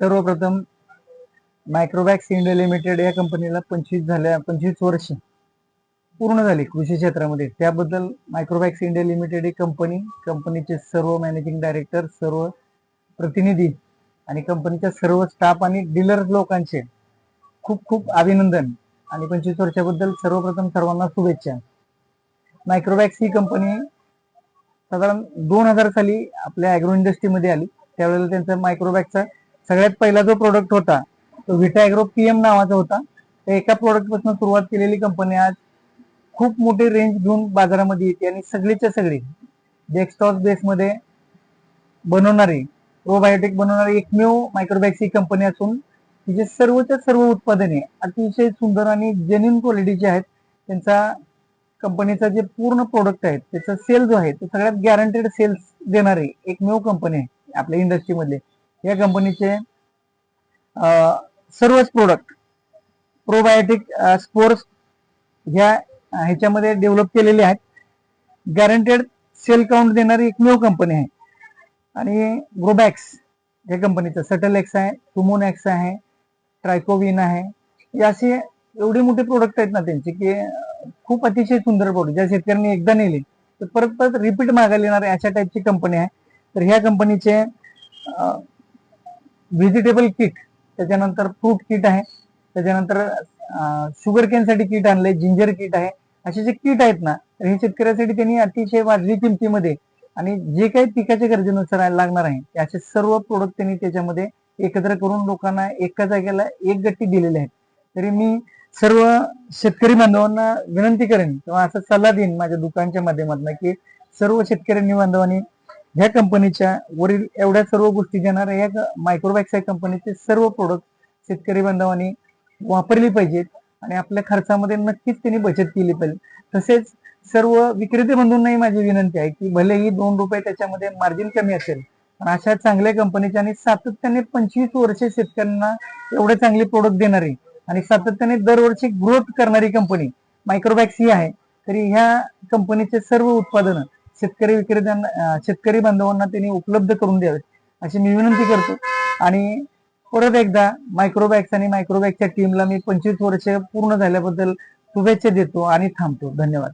सर्वप्रथम Microbax India limited या कंपनीला पंचवीस झाल्या पंचवीस वर्ष पूर्ण झाली कृषी क्षेत्रामध्ये. त्याबद्दल मायक्रोबॅक्स इंडिया लिमिटेड ही कंपनी कंपनीचे सर्व मॅनेजिंग डायरेक्टर सर्व प्रतिनिधी आणि कंपनीच्या सर्व स्टाफ आणि डीलर लोकांचे खूप खूप अभिनंदन आणि पंचवीस वर्षाबद्दल सर्वप्रथम सर्वांना शुभेच्छा. मायक्रोबॅक्स ही कंपनी साधारण दोन हजार साली आपल्या अॅग्रो इंडस्ट्रीमध्ये आली. त्यावेळेला त्यांचा मायक्रोबॅक्सचा सगळ्यात पहिला जो प्रोडक्ट होता तो विटा अॅग्रो पीएम नावाचा होता. त्या एका प्रोडक्टपासून सुरुवात केलेली कंपनी आज खूप मोठी रेंज घेऊन बाजारामध्ये येते आणि सगळीच्या सगळी डेस्कटॉप बेसमध्ये बनवणारी प्रोबायोटिक बनवणारी एकमेव मायक्रोबॅक्स ही कंपनी असून तिचे सर्वच्या सर्व उत्पादने अतिशय सुंदर आणि जेन्युन क्वालिटीचे आहेत. त्यांचा कंपनीचा जे पूर्ण प्रोडक्ट आहेत त्याचा सेल जो आहे तो सगळ्यात गॅरंटेड सेल्स देणारी एकमेव कंपनी आहे. आपल्या इंडस्ट्रीमधले या कंपनीचे सर्वच प्रोडक्ट प्रोबायोटिक स्पोर्स ह्या ह्याच्यामध्ये डेव्हलप केलेले आहेत. गॅरंटेड सेल काउंट देणारी एकमेव कंपनी आहे. आणि ग्रोबॅक्स या कंपनीचं सटल एक्स आहे टुमोन एक्स आहे ट्रायकोविन आहे. हे असे एवढे मोठे प्रोडक्ट आहेत ना त्यांचे की खूप अतिशय सुंदर प्रोडक्ट ज्या शेतकऱ्यांनी एकदा नेले तर परत परत रिपीट मागायला येणारे अशा टाईपची कंपनी आहे. तर ह्या कंपनीचे व्हेजिटेबल किट त्याच्यानंतर फ्रूट किट आहे. त्याच्यानंतर शुगर केनसाठी किट आणले जिंजर किट आहे. असे जे किट आहेत ना तर हे शेतकऱ्यासाठी त्यांनी अतिशय वाजवी किमतीमध्ये आणि जे काही पिकाच्या गरजेनुसार लागणार आहे असे सर्व प्रोडक्ट त्यांनी त्याच्यामध्ये एकत्र करून लोकांना एका जागेला एक गट्टी दिलेली आहे. तरी मी सर्व शेतकरी बांधवांना विनंती करेन किंवा असा सल्ला देईन माझ्या दुकानच्या माध्यमातून की सर्व शेतकऱ्यांनी बांधवांनी ह्या कंपनीच्या वरील एवढ्या सर्व गोष्टी देणाऱ्या या मायक्रोबॅक्स या कंपनीचे सर्व प्रोडक्ट शेतकरी बांधवांनी वापरली पाहिजेत आणि आपल्या खर्चामध्ये नक्कीच त्यांनी बचत केली पाहिजे. तसेच सर्व विक्रेते बंधूंनाही माझी विनंती आहे की भलेही दोन रुपये त्याच्यामध्ये मार्जिन कमी असेल पण अशा चांगल्या कंपनीच्या आणि सातत्याने पंचवीस वर्ष शेतकऱ्यांना एवढे चांगले प्रोडक्ट देणारी आणि सातत्याने दरवर्षी ग्रोथ करणारी कंपनी मायक्रोबॅक्स ही आहे. तरी ह्या कंपनीचे सर्व उत्पादनं शेतकरी विक्रेत्यांना शेतकरी बांधवांना त्यांनी उपलब्ध करून द्यावेत अशी मी विनंती करतो. आणि परत एकदा मायक्रोबॅक्स आणि मायक्रोबॅक्सच्या टीमला मी पंचवीस वर्ष पूर्ण झाल्याबद्दल शुभेच्छा देतो आणि थांबतो. धन्यवाद.